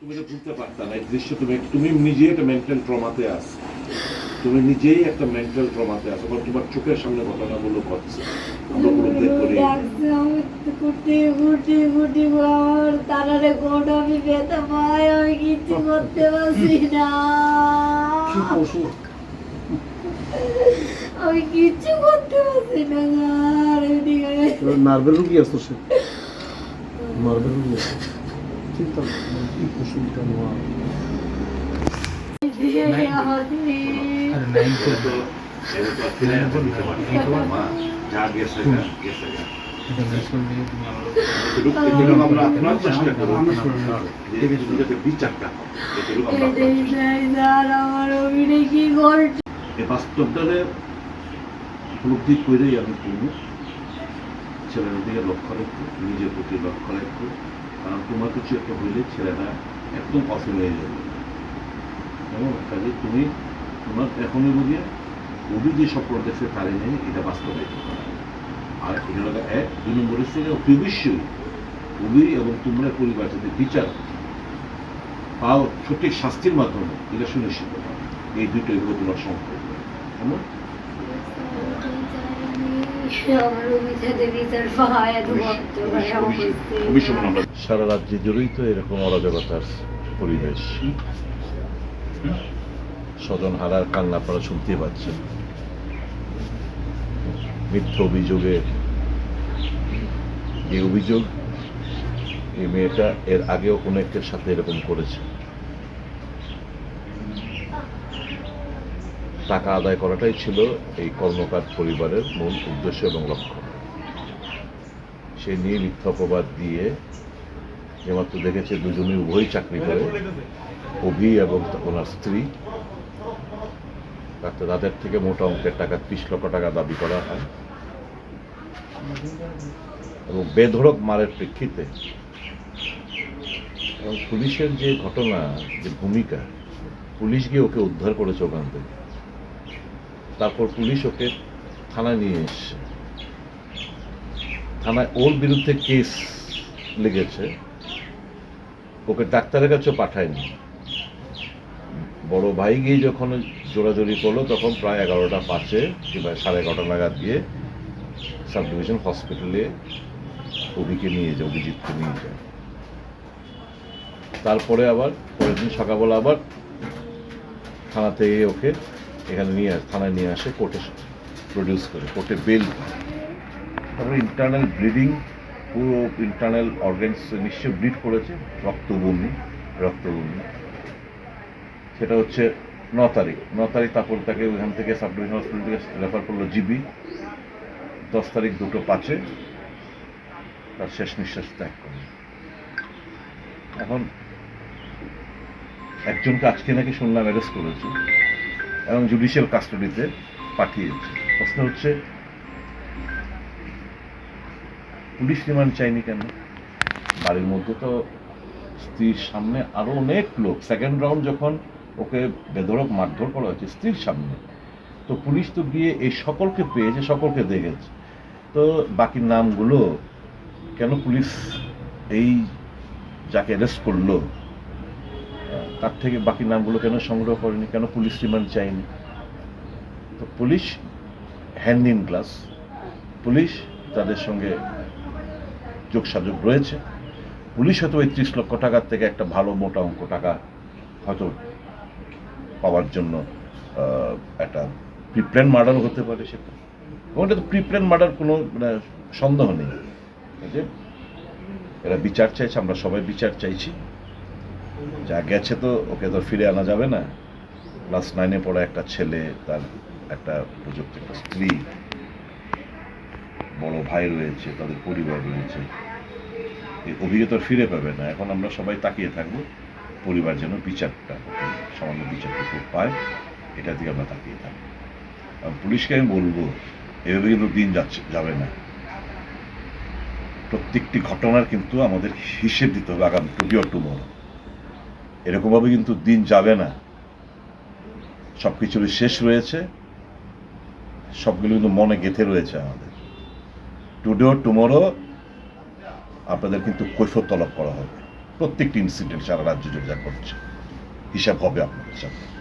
তুমি তো ভুলতে পারতা না এই দৃশ্য তুমি তুমি নিজেই একটা মেন্টাল ট্রমাতে আস তুমি নিজেই একটা মেন্টাল ট্রমাতে আছো কারণ তোমার চোখের সামনে ঘটনাগুলো ঘটছে। আমরা উপলব্ধি করি ডাকছে আমি কুটি কুটি কুটি আমার তারারে কোট আমি পেতে পাই আমি কিছু করতে পারছি না। আমি কিচ্ছু করতে পারছি না স্যার নার্ভের রুগী আছে সে? নার্ভের রুগী আসতে বাস্তবটারে উপলব্ধি করেই আমি করব। ছেলের দিকে লক্ষ্য রাখব নিজের প্রতি লক্ষ্য রাখব কারণ তোমার কিছু একটা হইলে ছেলেরা একদম অফিল হয়ে যাবে। এবং কাজে তুমি, তোমার এখনই বুঝিয়ে অভি যে স্বপ্ন দেখছে তারে নেই এটা বাস্তবায়িত করা। আর এটা এক। দুই নম্বরের ছিল অবশ্যই অভি এবং তোমরা পরিবার যাতে বিচার পাও সঠিক শাস্তির মাধ্যমে, এটা সুনিশ্চিত করা। এই দুটোই হলো তোমার সম্পর্ক। কেমন আমার অভিযাতে বিচার পায় এত কষ্ট করে আমার ভবিষ্যতে আমরা সারা রাজ্যে জুড়েই তো এরকম অরাজকতার পরিবেশ। স্বজন হারার কান্না আপনারা শুনতে পাচ্ছেন। মিথ্যা অভিযোগে এই অভিযোগ এই মেয়েটা এর আগেও অনেকের সাথে এরকম করেছে। টাকা আদায় করাটাই ছিল এই কর্মকার পরিবারের মূল উদ্দেশ্য এবং লক্ষ্য। সে নিয়ে মিথ্যা অপবাদ দিয়ে যেমাত্র দেখেছে দুজনে উভয়ই চাকরি করে। অভি এবং ওনার স্ত্রী। তাতে তাদের থেকে মোটা অঙ্কের টাকা ত্রিশ লক্ষ টাকা দাবি করা হয়। এবং বেধড়ক মারের প্রেক্ষিতে এবং পুলিশের যে ঘটনা, যে ভূমিকা, পুলিশ গিয়ে ওকে উদ্ধার করেছে ওখান থেকে। তারপর পুলিশ ওকে থানায় নিয়ে এসছে। থানায় ওর বিরুদ্ধে কেস লেগেছে। ওকে ডাক্তারের কাছেও পাঠায়নি। বড় ভাই গিয়ে যখন জোরাজোরি করল, তখন প্রায় এগারোটা পাঁচে কিংবা সাড়ে এগারোটা নাগাদ গিয়ে সাব ডিভিশন হসপিটালে অভিকে নিয়ে যায়, অভিজিৎকে নিয়ে যায়। তারপরে আবার পরের দিন সকালবেলা আবার থানা থেকে ওকে এখানে নিয়ে থানায় নিয়ে আসে, কোর্টে প্রডিউস করে, কোর্টে বেল তারপরে ইন্টারনাল ব্লিডিং পুরো ইন্টারনাল অর্গানস নিশ্চয় ব্লিড করেছে, রক্তবমি রক্তবমি। সেটা হচ্ছে ন তারিখ ন তারিখ তারপর তাকে ওইখান থেকে সাব ডিভিশন হসপিটাল থেকে রেফার করল জিবি দশ তারিখ দুটো পাঁচে তার শেষ নিঃশ্বাস ত্যাগ করে। এখন একজনকে আজকে নাকি শুনলাম অ্যারেস্ট করেছে। এবং জুডিশিয়াল কাস্টডিতে পাঠিয়েছে। প্রশ্ন হচ্ছে, পুলিশ রিমান্ড চাইনি কেন? বাড়ির মধ্যে তো স্ত্রীর সামনে আরও অনেক লোক। সেকেন্ড রাউন্ড যখন ওকে বেধরক মারধর করা হয়েছে স্ত্রীর সামনে, তো পুলিশ তো গিয়ে এই সকলকে পেয়েছে, সকলকে দেখেছে। তো বাকি নামগুলো কেন পুলিশ এই যাকে অ্যারেস্ট করল তার থেকে বাকি নামগুলো কেন সংগ্রহ করেনি কেন পুলিশ রিমান্ড চাইনি? তো police hand in glass police তাদের সঙ্গে যোগসাযোগ রয়েছে পুলিশ হয়তো ওই ত্রিশ লক্ষ টাকার থেকে একটা ভালো মোটা অঙ্ক টাকা হয়তো পাওয়ার জন্য একটা প্রিপ্ল্যান মার্ডার হতে পারে সেটা এবং এটা তো প্রিপ্ল্যান মার্ডার কোনো মানে, সন্দেহ নেই। যে এরা বিচার চাইছে আমরা সবাই বিচার চাইছি। যা গেছে তো ওকে তো ফিরে আনা যাবে না। ক্লাস নাইনে পড়া একটা ছেলে, তার একটা উপযুক্ত একটা স্ত্রী, বড় ভাই রয়েছে, তাদের পরিবার রয়েছে। এই অভিজ্ঞতা ফিরে পাবে না। এখন আমরা সবাই তাকিয়ে থাকব, পরিবার যেন বিচারটা, সামান্য বিচারটুকু পায় এটা দিকে আমরা তাকিয়ে থাকব। পুলিশকে আমি বলব, এভাবে কিন্তু দিন যাচ্ছে, যাবে না। প্রত্যেকটি ঘটনার কিন্তু আমাদের হিসেব দিতে হবে, আগামী টুডি অর টুমোরো। এরকমভাবে কিন্তু দিন যাবে না। সব কিছুরই শেষ রয়েছে। সবগুলো কিন্তু মনে গেঁথে রয়েছে আমাদের। টুডে টুমোরো আপনাদের কিন্তু কৈফত তলব করা হবে। প্রত্যেকটি ইনসিডেন্ট সারা রাজ্য জুড়ে যা করছে হিসাব হবে আপনাদের সাথে